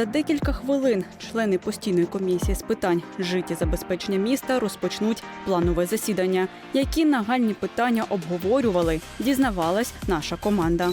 За декілька хвилин члени постійної комісії з питань життєзабезпечення міста розпочнуть планове засідання. Які нагальні питання обговорювали, дізнавалась наша команда.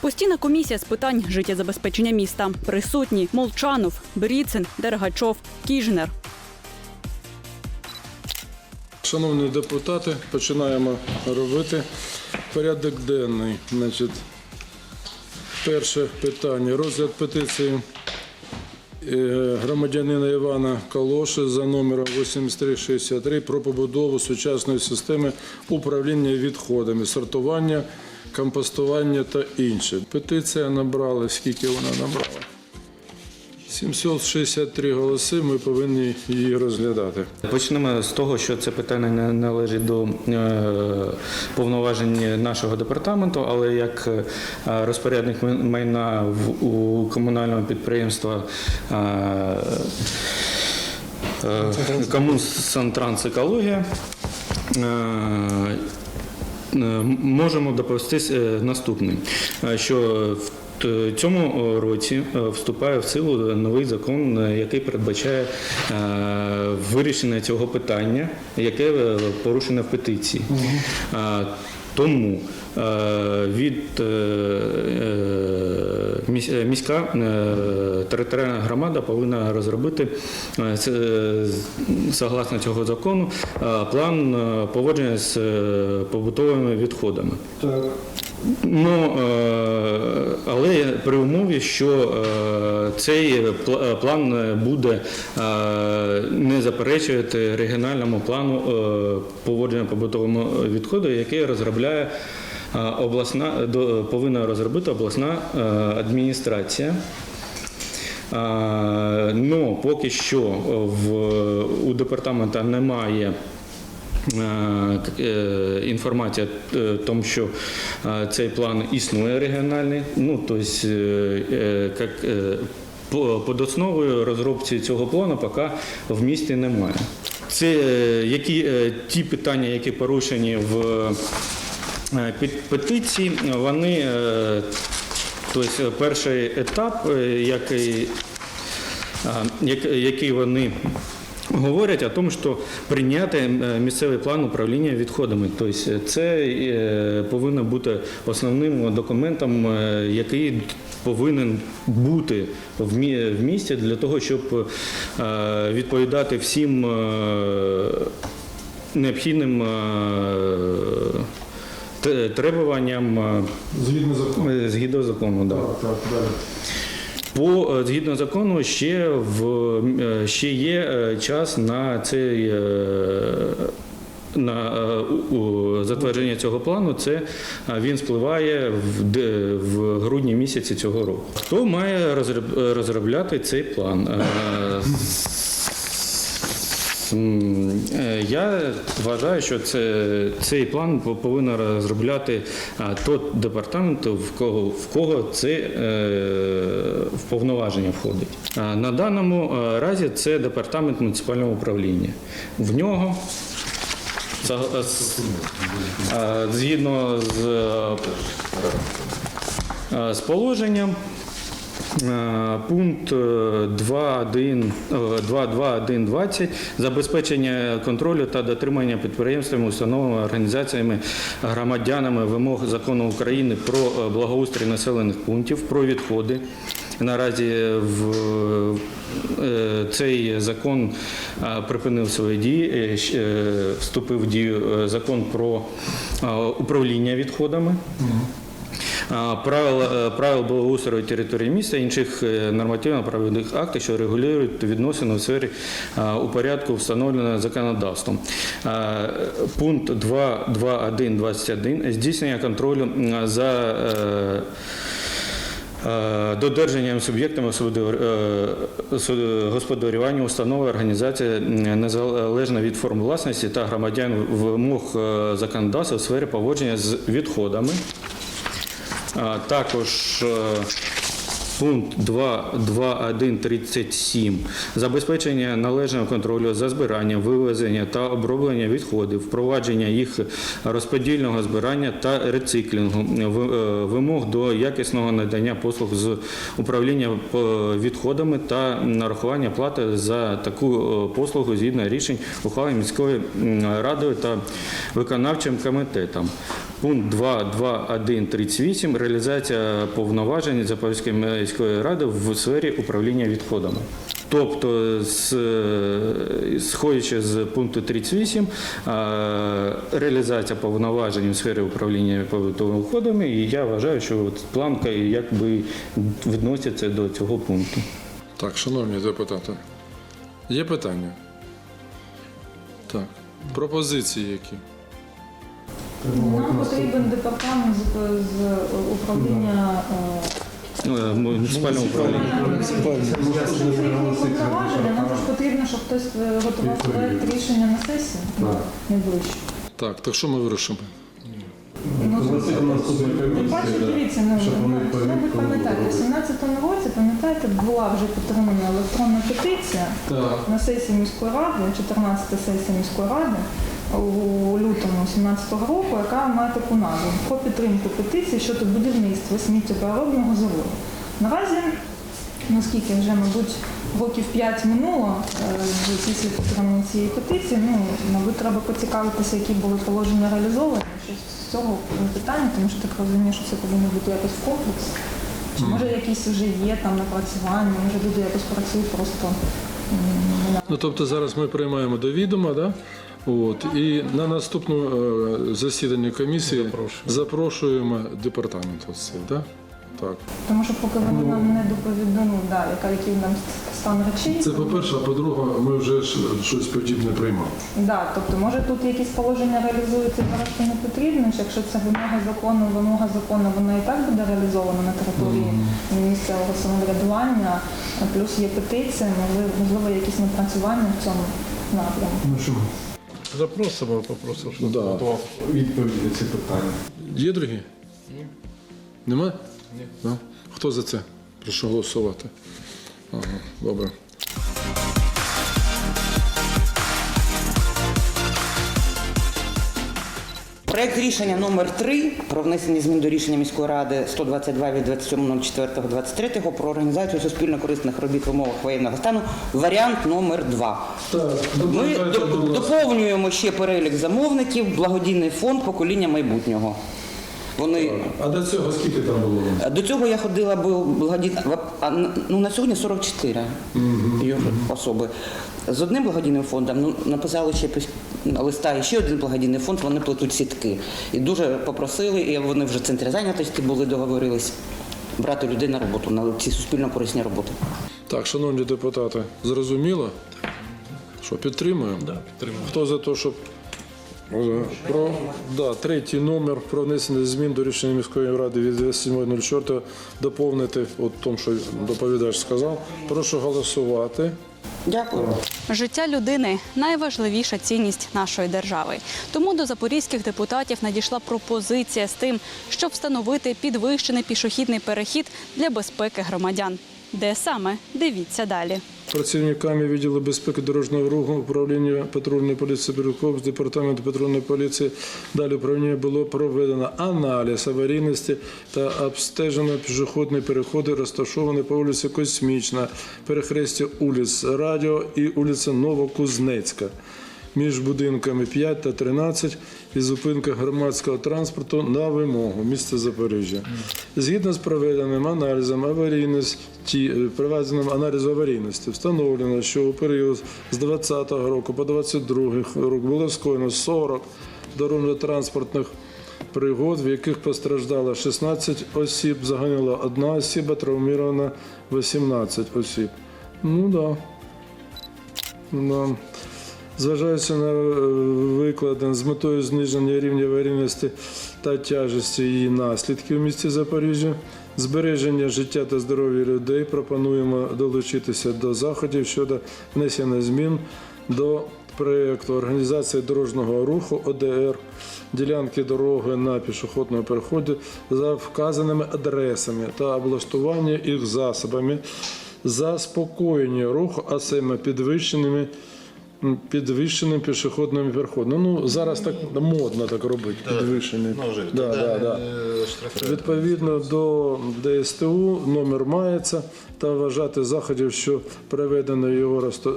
Постійна комісія з питань життєзабезпечення міста. Присутні Молчанов, Бріцин, Дергачов, Кіжнер. Шановні депутати, починаємо робити порядок денний. Значить, перше питання. Розгляд петиції е, громадянина Івана Калоши за номером 8363 про побудову сучасної системи управління відходами, сортування, компостування та інше. Петиція набрала, скільки вона набрала? 763 голоси, ми повинні її розглядати. Почнемо з того, що це питання не належить до е, повноважень нашого департаменту, але як е, розпорядник майна у комунального підприємства е, Комунсантранс екологія. Можемо доповісти наступне, е, що в т- цьому році е, вступає в силу новий закон, е, який передбачає е, вирішення цього питання, яке е, порушено в петиції. Е, Тому е, від е, е, міс- е, міська е, територіальна громада повинна розробити е, е, согласно цього закону е, план е, поводження з е, побутовими відходами. Ну, е, але при умові, що е, цей е, план буде не заперечувати регіональному плану поводження побутовими відходами, який розробляє обласна, повинна розробити обласна адміністрація. Ну, поки що в, у департамента немає інформація е, тому, що е, цей план існує регіональний. Ну, тобто, е, е, е, під основою розробці цього плану поки в місті немає. Це е, які, е, ті питання, які порушені в е, петиції, вони е, тобто, перший етап, е, який який вони говорять о тому, що прийняти е, місцевий план управління відходами. Тобто це е, повинно бути основним документом, е, який повинен бути в місті для того, щоб е, відповідати всім е, необхідним е, требуванням е, Згідно закону. згідно закону. Да. Так, далі. По е, згідно закону, ще в е, ще є е, час на цей. На затвердження цього плану це він спливає в, в грудні місяці цього року. Хто має розроб- розробляти цей план? Е, Я вважаю, що це, цей план по- повинен розробляти а, той департамент, в кого, в кого це е, в повноваження входить. На даному е, разі це департамент муніципального управління. В нього згідно з, з положенням. Е, Пункт е, 2.1, е, 2.2.1.20 забезпечення контролю та дотримання підприємствами, установами, організаціями, громадянами вимог закону України про е, благоустрій населених пунктів, про відходи. Наразі в е, цей закон е, припинив свої дії, е, е, вступив в дію е, закон про е, управління відходами. Правил, е, правил благоустрою території міста, інших е, нормативно-правових актів, що регулюють відносини у сфері у порядку, встановленого законодавством. Пункт 2.2.1.21 здійснення контролю за е, додержанням суб'єктами господарювання установи організації незалежно від форм власності та громадян вимог законодавства у сфері поводження з відходами. Також е, Пункт 2.2.1.37. Забезпечення належного контролю за збиранням, вивезення та оброблення відходів, впровадження їх розподільного збирання та рециклінгу, в- е, вимог до якісного надання послуг з управління е, відходами та нарахування плати за таку е, послугу згідно рішень ухвали міської радою та виконавчим комітетом. Пункт 2.2.1.38. Реалізація повноважень Запорізької міської ради в сфері управління відходами. Тобто, сходячи з пункту 38, е, реалізація повноважень у сфері управління побутовими відходами, і я вважаю, що планка якби відноситься до цього пункту. Так, шановні депутати, є питання? Так. Пропозиції які? Нам потрібен департамент з, з управління Е, Муніципальне управління. повноваження. Нам ж потрібно, щоб хтось е, готував проект рішення на сесію найближче. Так, так що ми вирішимо? Ну, Бачите, дивіться, ну, ну, ви пам'ятаєте, в 17-му році, пам'ятаєте, була вже підтримана електронна петиція на сесії міської ради, 14-та сесія міської ради у лютому 17-го року, яка має таку назву про підтримку петиції щодо будівництва сміттєпереробного заводу. Наразі, наскільки вже, мабуть, років 5 минуло після підтримання цієї петиції, ну, мабуть, треба поцікавитися, які були положення реалізовані щось з цього питання, тому що так розумію, що це повинно бути якось в комплекс. Чи може якісь вже є там напрацювання, може люди якось працюють просто Ну, тобто зараз ми приймаємо до відома, да? От, і на наступну е, засідання комісії запрошуємо департамент. Ось цей, да? Так. Тому що поки вони нам не доповіли, ну, да, яка який нам стан речей. Це по-перше, а по-друге, ми вже ж щось подібне приймали. Да, тобто, може тут якісь положення реалізуються зараз що не потрібно, чи якщо це вимога закону, вимога закону, вона і так буде реалізована на території місцевого самоврядування, плюс є петиція, можливо, можливо, якісь напрацювання в цьому напрямку. Запросимо, попросимо, щоб Да. готував відповіді на ці питання. Є другі? Ні. Нема? Ні. Да? Хто за це? Прошу голосувати. Ага, добре. Проект рішення номер 3 про внесення змін до рішення міської ради 122 від 27.04.23 про організацію суспільно-корисних робіт в умовах воєнного стану. Варіант номер 2 Ми доповнюємо ще перелік замовників, благодійний фонд покоління майбутнього. Вони А до цього скільки там було? до цього я ходила бо благодійна ну на сьогодні 44 є особи. З одним благодійним фондом ну, написали ще листа і ще один благодійний фонд, вони плетуть сітки. І дуже попросили, і вони вже в центрі зайнятості були, договорились брати людей на роботу, на ці суспільно корисні роботи. Так, шановні депутати, зрозуміло? Що підтримуємо? Да, підтримуємо. Хто за те, щоб е, про да, третій номер про внесення змін до рішення міської ради від 27.04 доповнити от тому, що доповідач сказав. Прошу голосувати. Дякую. Життя людини найважливіша цінність нашої держави. Тому до запорізьких депутатів надійшла пропозиція з тим, щоб встановити підвищений пішохідний перехід для безпеки громадян. Де саме дивіться далі. Працівниками відділу безпеки дорожнього руху управління патрульної поліції з департаменту патрульної поліції далі управління було проведено аналіз аварійності та обстежено пішохідні переходи, розташовані по вулиці Космічна, перехресті вулиць Радіо і вулиця Новокузнецька. Між будинками 5 та 13 і зупинка громадського транспорту на вимогу міста Запоріжжя. Згідно з проведеним аналізом аварійності, е, проведеним аналізу аварійності, встановлено, що у період з 2020 року по 2022 рік було скоєно 40 дорожньо-транспортних пригод, в яких постраждало 16 осіб, загинула одна особа, травміровано 18 осіб. Ну. Да. Да. Зважаючи на е, викладен з метою зниження рівня аварійності та тяжесті її наслідків в місті Запоріжжя, збереження життя та здоров'я людей пропонуємо долучитися до заходів щодо внесення змін до проєкту організації дорожнього руху ОДР ділянки дороги на пішохідному переході за вказаними адресами та облаштування їх засобами заспокоєння руху, а саме підвищеними підвищеним пішохідним переходом. Ну зараз так модно так робити. Підвищений. Да, да, да. Відповідно до ДСТУ номер мається та вважати заходів, що приведено його е,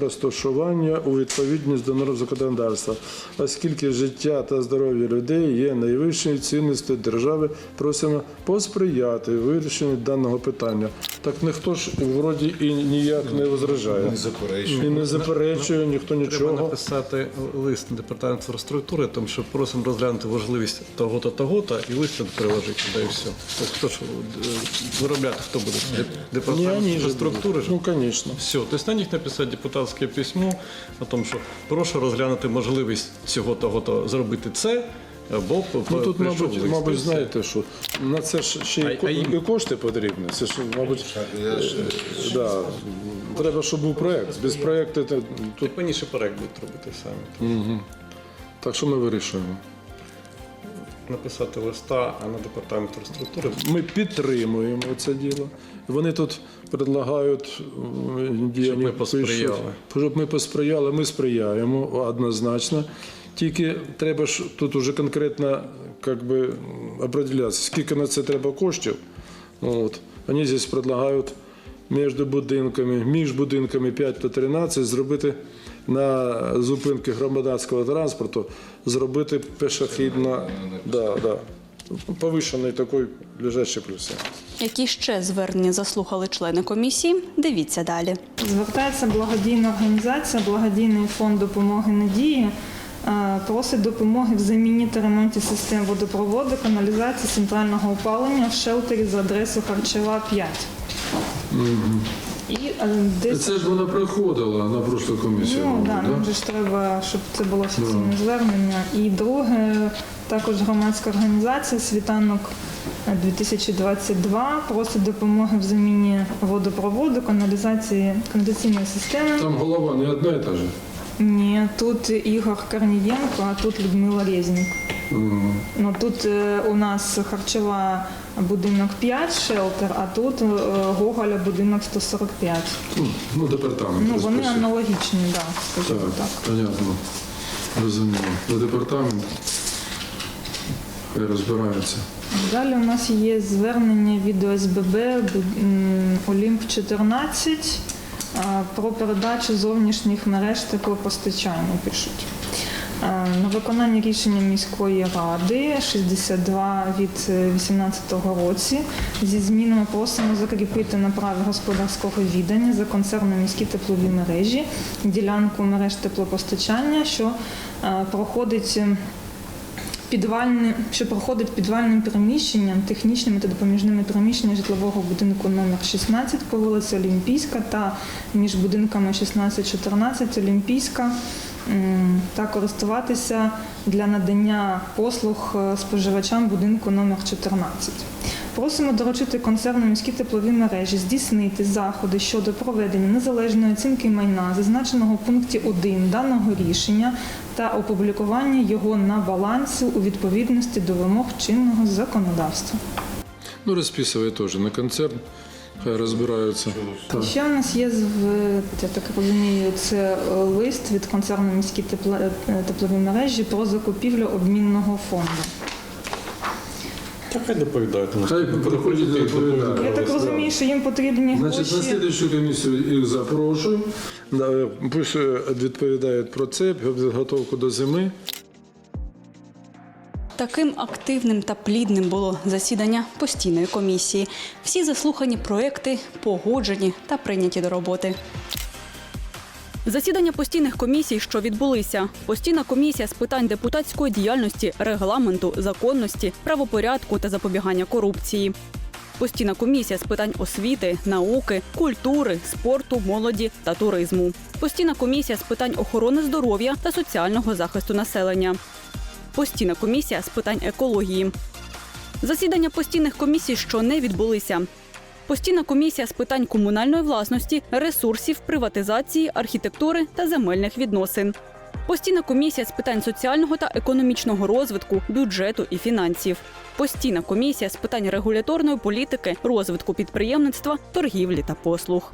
розташування у відповідність до норм законодавства, оскільки життя та здоров'я людей є найвищою цінністю держави, просимо посприяти вирішенню даного питання. Так ніхто ж вроді і ніяк не возражає. І не заперечує ніхто Треба написати лист на департамент інфраструктури, тому що просимо розглянути важливість того-то, того-то, і лист приложити, да і все. Тобто хто ж е, виробляти, хто буде? Деп- Департамент інфраструктури? Ну, звісно. Все, тобто на них написати депутатське письмо о тому, що прошу розглянути можливість цього того-то зробити це, або Ну тут, мабуть, мабуть, все. знаєте, що на це ж ще й, А- ко- а їм- і кошти потрібні. Це ж, мабуть, е, да, треба, щоб був проєкт. Без проєкту це- тут паніше проект будуть робити самі. так що ми вирішуємо. Написати листа на департамент інфраструктури. Ми підтримуємо це діло. Вони тут предлагають, Щоб ми посприяли. Щоб ми посприяли, ми сприяємо однозначно. Тільки треба ж тут уже конкретно как би, определятися, скільки на це треба коштів. От. Вони здесь предлагають між будинками, між будинками 5 та 13 зробити на зупинки громадянського транспорту, зробити пішохідно, да, да, повищений такий лежачий плюс. Які ще звернення заслухали члени комісії? Дивіться далі. Звертається благодійна організація, благодійний фонд допомоги надії. е, Просить допомоги в заміні та ремонті систем водопроводу, каналізації центрального опалення в шелтері за адресою Харчева 5. І е, десь Це ж вона приходила на прошлу комісію. Ну мабуть, да, нам же ж треба, щоб це було офіційне звернення. І друге, також громадська організація Світанок 2022 просить допомоги в заміні водопроводу, каналізації каналізаційної системи. Там голова не одна і та же. Ні, тут Ігор Корнієнко, а тут Людмила Резнік. Мгм. Ну тут е, у нас харчова будинок 5 шелтер, а тут е, Гоголя будинок 145. Ну, департамент. Ну вони розписує. аналогічні, да, скажімо Так, так. понятно. Розуміло. Ну, департамент. Розбирається. Далі у нас є звернення від ОСББ Олімп 14 а, про передачу зовнішніх мереж теплопостачання пишуть. На виконання рішення міської ради 62 від 2018 році зі змінами просимо закріпити на праві господарського віддання за концерном міські теплові мережі ділянку мереж теплопостачання, що проходить підвальне, що проходить підвальним приміщенням, технічними та допоміжними приміщеннями житлового будинку номер 16 по вулиці Олімпійська та між будинками 16-14 Олімпійська та користуватися для надання послуг е, споживачам будинку номер 14. Просимо доручити концерну міські теплові мережі здійснити заходи щодо проведення незалежної оцінки майна, зазначеного в пункті 1 даного рішення та опублікування його на балансі у відповідності до вимог чинного законодавства. Ну, розписує теж на концерн. Хай розбираються. Ще у нас є я так розумію, це лист від концерну міські е, теплові мережі про закупівлю обмінного фонду. Так хай доповідають. Хай приходять і доповідають. Я так розумію, що їм потрібні Значить, на гроші. слідчу комісію їх запрошую. Да, Пусть відповідають про це, підготовку до зими. Таким активним та плідним було засідання постійної комісії. Всі заслухані проекти погоджені та прийняті до роботи. Засідання постійних комісій, що відбулися. Постійна комісія з питань депутатської діяльності, регламенту, законності, правопорядку та запобігання корупції. Постійна комісія з питань освіти, науки, культури, спорту, молоді та туризму. Постійна комісія з питань охорони здоров'я та соціального захисту населення. Постійна комісія з питань екології. Засідання постійних комісій, що не відбулися. Постійна комісія з питань комунальної власності, ресурсів, приватизації, архітектури та земельних відносин. Постійна комісія з питань соціального та економічного розвитку, бюджету і фінансів. Постійна комісія з питань регуляторної політики, розвитку підприємництва, торгівлі та послуг.